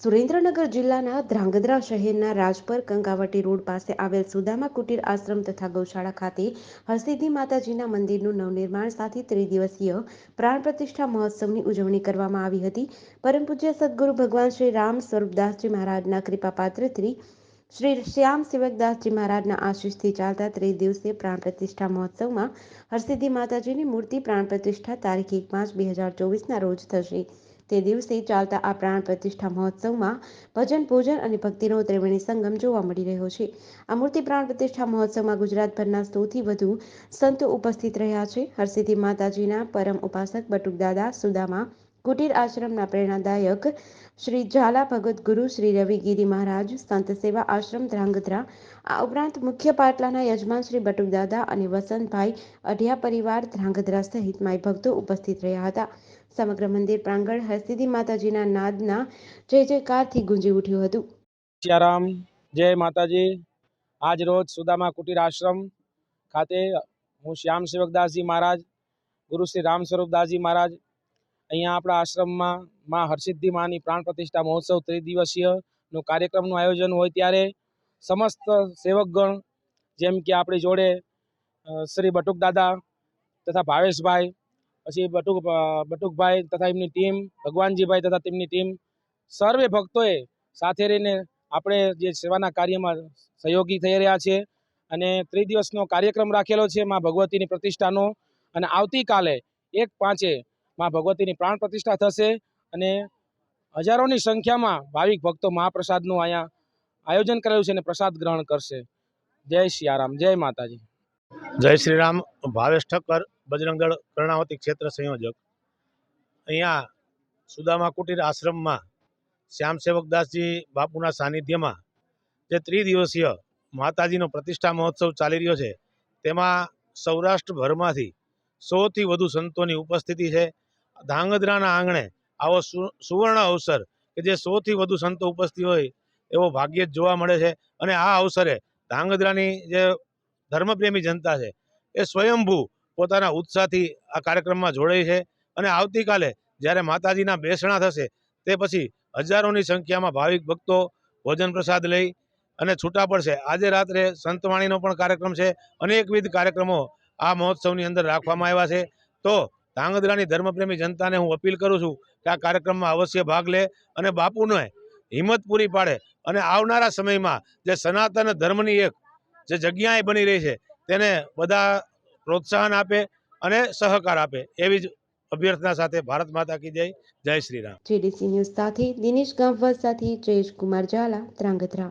સુરેન્દ્રનગર જિલ્લાના ધ્રાંગધ્રા શહેરના રાજપર કંકાવટી રોડ પાસે આવેલ સુદામા કુટીર આશ્રમ તથા ગૌશાળા ખાતે હરસિદ્ધિ માતાજીના મંદિરનું નવનિર્માણ સાથે ત્રિદિવસીય પ્રાણ પ્રતિષ્ઠા મહોત્સવની ઉજવણી કરવામાં આવી હતી. પરમ પૂજ્ય સદગુરુ ભગવાન શ્રી રામ સ્વરૂપદાસજી મહારાજના કૃપાપાત્રથી શ્રી શ્યામ સેવકદાસજી મહારાજના આશીષથી ચાલતા ત્રિદિવસીય પ્રાણ પ્રતિષ્ઠા મહોત્સવમાં હરસિદ્ધિ માતાજીની મૂર્તિ પ્રાણ પ્રતિષ્ઠા તારીખ એક પાંચ બે હજાર ચોવીસના રોજ થશે. તે દિવસે ચાલતા આ પ્રાણ પ્રતિષ્ઠા મહોત્સવમાં ભજન, ભોજન અને ભક્તિનો ત્રિવેણી સંગમ જોવા મળી રહ્યો છે. આ મૂર્તિ પ્રાણ પ્રતિષ્ઠા મહોત્સવમાં ગુજરાતભરના સૌથી વધુ સંતો ઉપસ્થિત રહ્યા છે. હરસિદ્ધિ માતાજીના પરમ ઉપાસક બટુકદાદા સુદામા, કુટીર આશ્રમના પ્રેરણાદાયક શ્રી ઝાલા ભગત ગુરુ શ્રી રવિગીરી મહારાજ, સંત સેવા આશ્રમ ધ્રાંગધ્રા, આ ઉપરાંત મુખ્ય પાટલાના યજમાન શ્રી બટુકદાદા અને વસંતભાઈ અઢિયા પરિવાર ધ્રાંગધ્રા સહિત માય ભક્તો ઉપસ્થિત રહ્યા હતા. સમગ્ર મંદિર પ્રાંગણ હરસિદ્ધિ માતાજીના નાદના જય જયકારથી ગુંજી ઉઠ્યું હતું. સિયારામ, જય માતાજી. આજ રોજ સુદામા કુટીર આશ્રમ ખાતે હું શ્યામ સેવકદાસજી મહારાજ, ગુરુ શ્રી રામ સ્વરૂપદાસજી મહારાજ, અહીંયા આપણા આશ્રમમાં માં હરસિદ્ધિ માની પ્રાણ પ્રતિષ્ઠા મહોત્સવ ત્રિદિવસીય નો કાર્યક્રમનું આયોજન હોય ત્યારે સમસ્ત સેવકગણ, જેમ કે આપણી જોડે શ્રી બટુક દાદા તથા ભાવેશભાઈ પછી બટુક બટુકભાઈ તથા એમની ટીમ, ભગવાનજીભાઈ તથા તેમની ટીમ, સર્વે ભક્તોએ સાથે રહીને આપણે જે સેવાના કાર્યમાં સહયોગી થઈ રહ્યા છે અને ત્રિદિવસનો કાર્યક્રમ રાખેલો છે માં ભગવતીની પ્રતિષ્ઠાનો અને આવતીકાલે એક પાંચે માં ભગવતીની પ્રાણ પ્રતિષ્ઠા થશે અને હજારોની સંખ્યામાં ભાવિક ભક્તો મહાપ્રસાદનું અહીંયા આયોજન કરેલું છે અને પ્રસાદ ગ્રહણ કરશે. જય સિયારામ જય માતાજી. જય શ્રી રામ ભાવેશ ઠક્કર બજરંગદળ કર્ણાવતી ક્ષેત્ર સંયોજક. અહીંયા સુદામા કુટીર આશ્રમમાં શ્યામ સેવકદાસજી બાપુના સાનિધ્યમાં જે ત્રિદિવસીય માતાજીનો પ્રતિષ્ઠા મહોત્સવ ચાલી રહ્યો છે, તેમાં સૌરાષ્ટ્રભરમાંથી સૌથી વધુ સંતોની ઉપસ્થિતિ છે. ધાંગધ્રાના આંગણે આવો સુવર્ણ અવસર કે જે સૌથી વધુ સંતો ઉપસ્થિત હોય એવો ભાગ્યે જ જોવા મળે છે. અને આ અવસરે ધાંગધ્રાની જે ધર્મપ્રેમી જનતા છે. એ સ્વયંભૂ પોતાના ઉત્સાહથી આ કાર્યક્રમમાં જોડાય છે અને આવતીકાલે જ્યારે માતાજીના બેસણા થશે તે પછી હજારોની સંખ્યામાં ભાવિક ભક્તો ભોજન પ્રસાદ લઈ અને છૂટા પડશે. આજે રાત્રે સંતવાણીનો પણ કાર્યક્રમ છે. અનેકવિધ કાર્યક્રમો આ મહોત્સવની અંદર રાખવામાં આવ્યા છે. તો ધાંગધ્રાની ધર્મપ્રેમી જનતાને હું અપીલ કરું છું કે આ કાર્યક્રમમાં અવશ્ય ભાગ લે અને બાપુને હિંમત પૂરી પાડે અને આવનારા સમયમાં જે સનાતન ધર્મની એક જે જગ્યાએ બની રહી છે, તેને બધા પ્રોત્સાહન આપે અને સહકાર આપે. એવી જ અભ્યર્થના સાથે ભારત માતા કી જય જય શ્રી રામ. જેડીસી ન્યૂઝ સાથે દિનેશ ગામવાદ સાથે જયેશ કુમાર ઝાલા ધ્રાંગધ્રા